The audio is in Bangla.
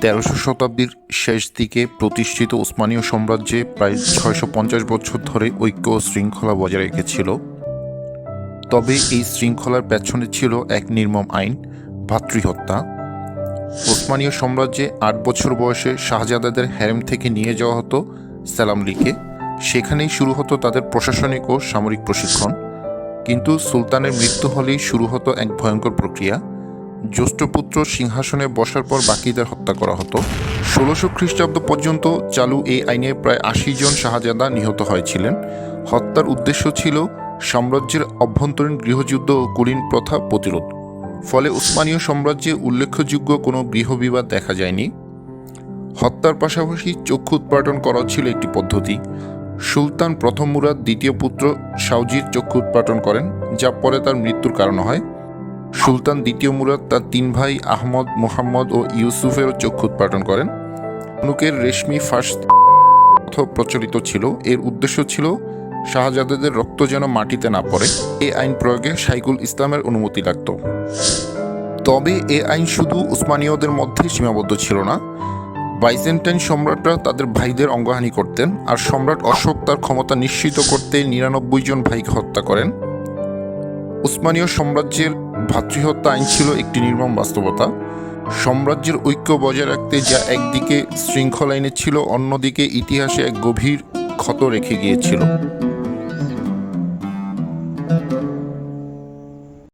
তেরোশো শতাব্দীর শেষ দিকে প্রতিষ্ঠিত উসমানীয় সাম্রাজ্যে প্রায় ছয়শো পঞ্চাশ বছর ধরে ঐক্য ও শৃঙ্খলা বজায় রেখেছিল। তবে এই শৃঙ্খলার পেছনে ছিল এক নির্মম আইন, ভাতৃহত্যা। ওসমানীয় সাম্রাজ্যে আট বছর বয়সে শাহজাদাদের হ্যারেম থেকে নিয়ে যাওয়া হতো সালামলিকে সেখানেই শুরু হতো তাদের প্রশাসনিক ও সামরিক প্রশিক্ষণ। কিন্তু সুলতানের মৃত্যু হলেই শুরু হতো এক ভয়ঙ্কর প্রক্রিয়া। জ্যেষ্ঠপুত্র সিংহাসনে বসার পর বাকিদের হত্যা করা হতো। ষোলোশো খ্রিস্টাব্দ পর্যন্ত চালু এই আইনে প্রায় আশি জন শাহজাদা নিহত হয়েছিলেন। হত্যার উদ্দেশ্য ছিল সাম্রাজ্যের অভ্যন্তরীণ গৃহযুদ্ধ ও কুলীন প্রথা প্রতিরোধ। ফলে উসমানীয় সাম্রাজ্যে উল্লেখযোগ্য কোনো গৃহবিবাদ দেখা যায়নি। হত্যার পাশাপাশি চক্ষু উৎপাটন করা ছিল একটি পদ্ধতি। সুলতান প্রথম মুরাদ দ্বিতীয় পুত্র সাউজির চক্ষু উৎপাটন করেন, যা পরে তার মৃত্যুর কারণ হয়। সুলতান দ্বিতীয় মুরাদ তার তিন ভাই আহমদ, মোহাম্মদ ও ইউসুফেরও চক্ষু উৎপাদন করেন। নুকের রেশমি ফাঁস প্রচলিত ছিল। এর উদ্দেশ্য ছিল শাহজাদাদের রক্ত যেন মাটিতে না পড়ে। এ আইন প্রয়োগে সাইকুল ইসলামের অনুমতি লাগত। তবে এ আইন শুধু উসমানীয়দের মধ্যে সীমাবদ্ধ ছিল না। বাইজেন্টাইন সম্রাটরা তাদের ভাইদের অঙ্গহানি করতেন আর সম্রাট অশোক তার ক্ষমতা নিশ্চিত করতে নিরানব্বই জন ভাইকে হত্যা করেন। উসমানীয় সাম্রাজ্যের ভাতৃহত্যা আইন ছিল একটি নির্মম বাস্তবতা। সাম্রাজ্যের ঐক্য বজায় রাখতে যা একদিকে শৃঙ্খল আইনে ছিল, অন্যদিকে ইতিহাসে এক গভীর ক্ষত রেখে গিয়েছিল।